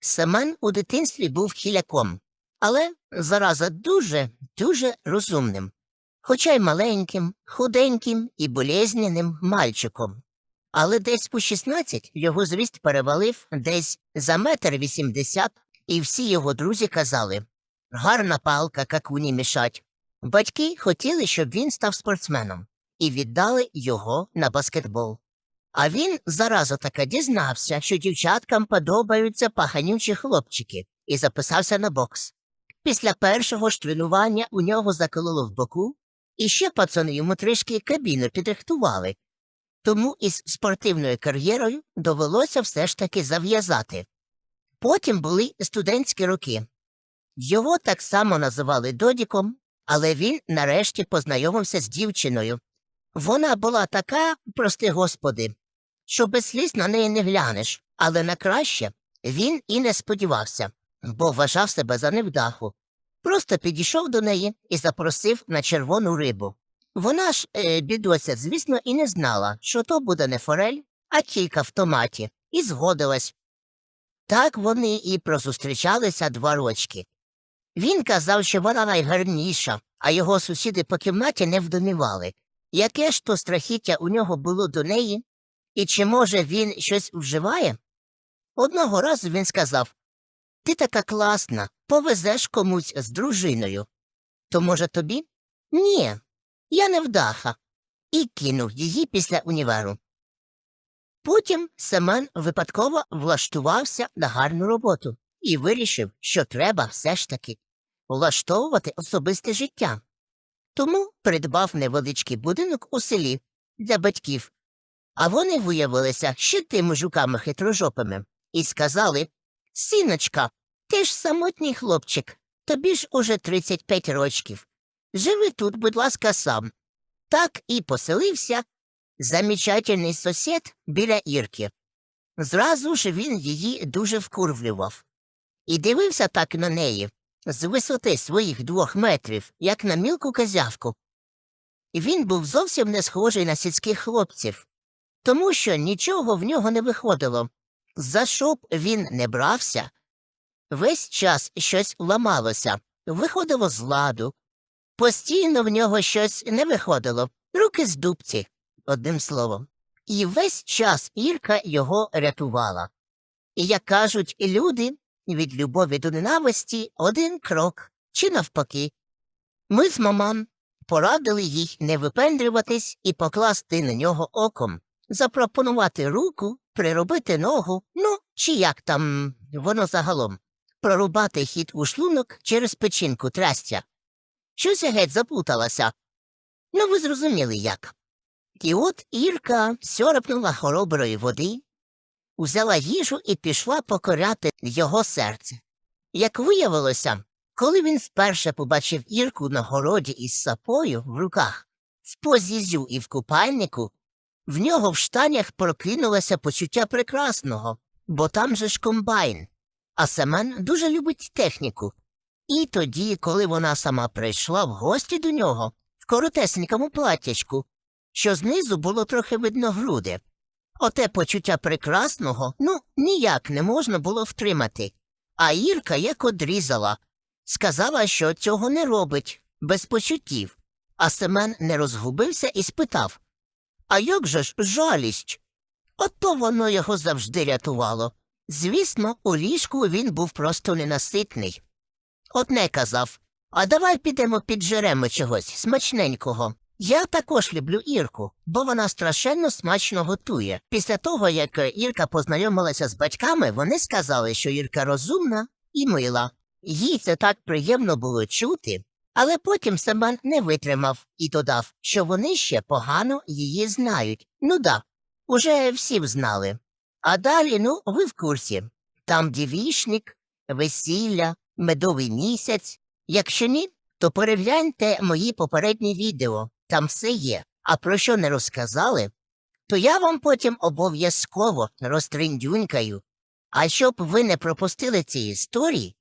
Семен у дитинстві був хіляком, але зараза дуже, дуже розумним, хоча й маленьким, худеньким і болезненим мальчиком. Але десь у 16 його зріст перевалив десь за метр вісімдесят, і всі його друзі казали гарна палка, какуні мішать. Батьки хотіли, щоб він став спортсменом, і віддали його на баскетбол. А він заразу таки дізнався, що дівчаткам подобаються поганючі хлопчики, і записався на бокс. Після першого ж тренування у нього закололо в боку, і ще пацани йому трішки кабіну підрихтували. Тому із спортивною кар'єрою довелося все ж таки зав'язати. Потім були студентські роки. Його так само називали Додіком, але він нарешті познайомився з дівчиною. Вона була така, прости господи, що без сліз на неї не глянеш, але на краще він і не сподівався, бо вважав себе за невдаху. Просто підійшов до неї і запросив на червону рибу. Вона ж, е, бідося, звісно, і не знала, що то буде не форель, а кілька в томаті, і згодилась. Так вони і прозустрічалися два рочки. Він казав, що вона найгарніша, а його сусіди по кімнаті не вдомівали. Яке ж то страхіття у нього було до неї, і чи, може, він щось вживає? Одного разу він сказав Ти така класна, повезеш комусь з дружиною. То, може, тобі? Ні, я не вдаха. І кинув її після універу. Потім Семен випадково влаштувався на гарну роботу і вирішив, що треба все ж таки влаштовувати особисте життя. Тому придбав невеличкий будинок у селі для батьків. А вони виявилися ще тими жуками хитрожопими і сказали Синочка, ти ж самотній хлопчик, тобі ж уже 35 рочків. Живи тут, будь ласка, сам. Так і поселився замічательний сусід біля Ірки. Зразу ж він її дуже вкурвлював. І дивився так на неї з висоти своїх двох метрів, як на мілку козявку. Він був зовсім не схожий на сільських хлопців, тому що нічого в нього не виходило. За що б він не брався, весь час щось ламалося, виходило з ладу. Постійно в нього щось не виходило, руки з дубці, одним словом. І весь час Ірка його рятувала. І, як кажуть люди, від любові до ненависті один крок, чи навпаки. Ми з мамам порадили їй не випендрюватись і покласти на нього оком, запропонувати руку, приробити ногу, ну, чи як там воно загалом, прорубати хід у шлунок через печінку трастя. Щось я геть заплуталася. Ну, ви зрозуміли як. І от Ірка сьоропнула хороброї води, узяла їжу і пішла покоряти його серце. Як виявилося, коли він вперше побачив Ірку на городі із сапою в руках, в позі зю і в купальнику, в нього в штанях прокинулося почуття прекрасного, бо там же ж комбайн. А Семен дуже любить техніку. І тоді, коли вона сама прийшла в гості до нього в коротесенькому платтячку, що знизу було трохи видно груди. Оте почуття прекрасного ну ніяк не можна було втримати. А Ірка як одрізала. Сказала, що цього не робить, без почуттів. А Семен не розгубився і спитав А як же ж жалість? Ото воно його завжди рятувало. Звісно, у ліжку він був просто ненаситний. Одне казав А давай підемо піджеремо чогось смачненького. Я також люблю Ірку, бо вона страшенно смачно готує. Після того, як Ірка познайомилася з батьками, вони сказали, що Ірка розумна і мила. Їй це так приємно було чути, але потім Семен не витримав і додав, що вони ще погано її знають. Ну да, уже всі знали. А далі, ну, ви в курсі. Там дівішник, весілля, медовий місяць. Якщо ні, то перегляньте мої попередні відео, там все є. А про що не розказали, то я вам потім обов'язково розтриндюнькаю. А щоб ви не пропустили ці історії,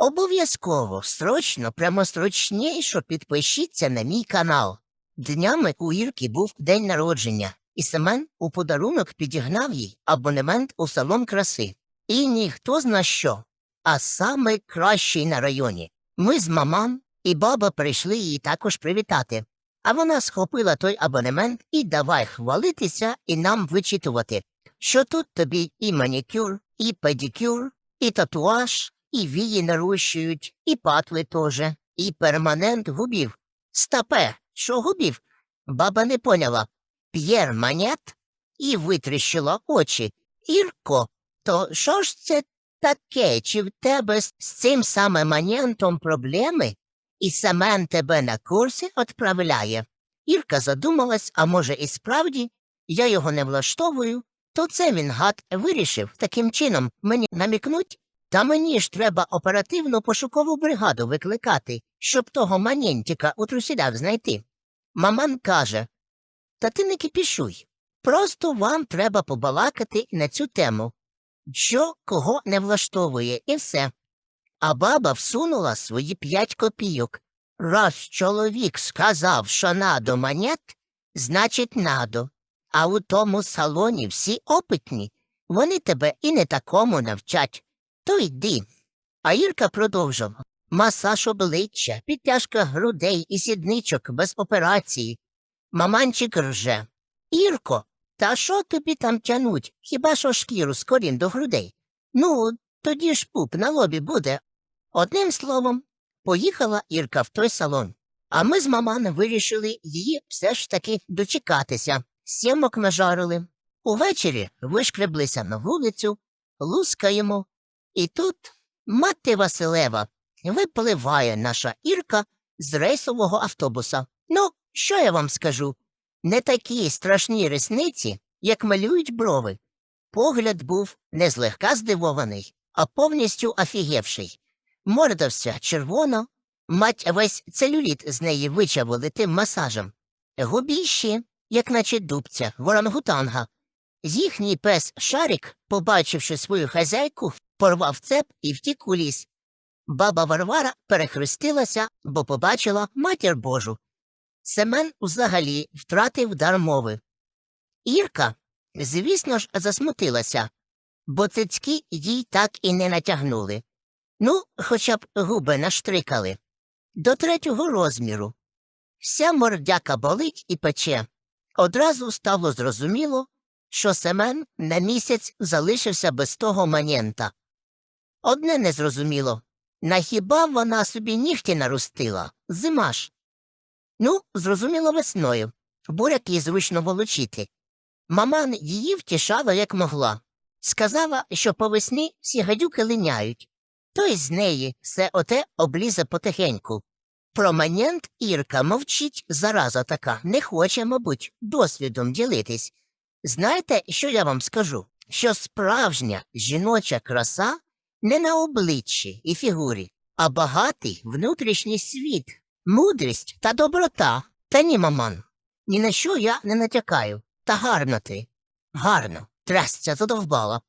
обов'язково строчно, прямо строчніше підпишіться на мій канал. Днями у Ірки був день народження, і Семен у подарунок підігнав їй абонемент у салон краси. І ніхто зна що, а саме кращий на районі. Ми з маман і баба прийшли її також привітати. А вона схопила той абонемент і давай хвалитися і нам вичитувати, що тут тобі і манікюр, і педикюр, і татуаж, і вії нарощують, і патли теж, і перманент губів. Стапе, що губів? Баба не поняла. П'єр манет і витріщила очі. Ірко, то що ж це таке? Чи в тебе з цим саме манентом проблеми? І Семен тебе на курси відправляє. Ірка задумалась, а може, і справді я його не влаштовую, то це він гад вирішив таким чином мені намікнуть. Та мені ж треба оперативно пошукову бригаду викликати, щоб того манентіка у трусідах знайти. Маман каже Та ти не кипішуй. Просто вам треба побалакати на цю тему, що кого не влаштовує, і все. А баба всунула свої п'ять копійок. Раз чоловік сказав, що надо манет, значить надо. А у тому салоні всі опитні, вони тебе і не такому навчать. То йди. А Ірка продовжила. Масаж обличчя, підтяжка грудей і сідничок без операції. Маманчик рже. Ірко, та що тобі там тянуть? Хіба що шкіру з корін до грудей? Ну, тоді ж пуп на лобі буде. Одним словом, поїхала Ірка в той салон, а ми з маманом вирішили її все ж таки дочекатися. Сімок нажарили. Увечері вишкреблися на вулицю, лускаємо. І тут мати Василева випливає наша Ірка з рейсового автобуса. Ну, що я вам скажу? Не такі страшні ресниці, як малюють брови. Погляд був не злегка здивований, а повністю офігевший. Морда вся червона, мать весь целюліт з неї вичавили тим масажем. Губіщі, як наче дубця, ворангутанга. Їхній пес Шарик, побачивши свою хазяйку, порвав цеп і втік у ліс. Баба Варвара перехрестилася, бо побачила матір Божу. Семен взагалі втратив дар мови. Ірка, звісно ж, засмутилася, бо цицьки їй так і не натягнули. Ну, хоча б губи наштрикали. До третього розміру. Вся мордяка болить і пече. Одразу стало зрозуміло, що Семен на місяць залишився без того манента. Одне незрозуміло на хіба вона собі нігті наростила? Зима ж. Ну, зрозуміло весною. Буряк їй звично волочити. Маман її втішала, як могла. Сказала, що по весні всі гадюки линяють. То й з неї все оте облізе потихеньку. Про манент Ірка мовчить, зараза така, не хоче, мабуть, досвідом ділитись. Знаєте, що я вам скажу? Що справжня жіноча краса не на обличчі і фігурі, а багатий внутрішній світ, мудрість та доброта. Та ні, маман. Ні на що я не натякаю. Та гарно ти. Гарно. Трясця задовбала.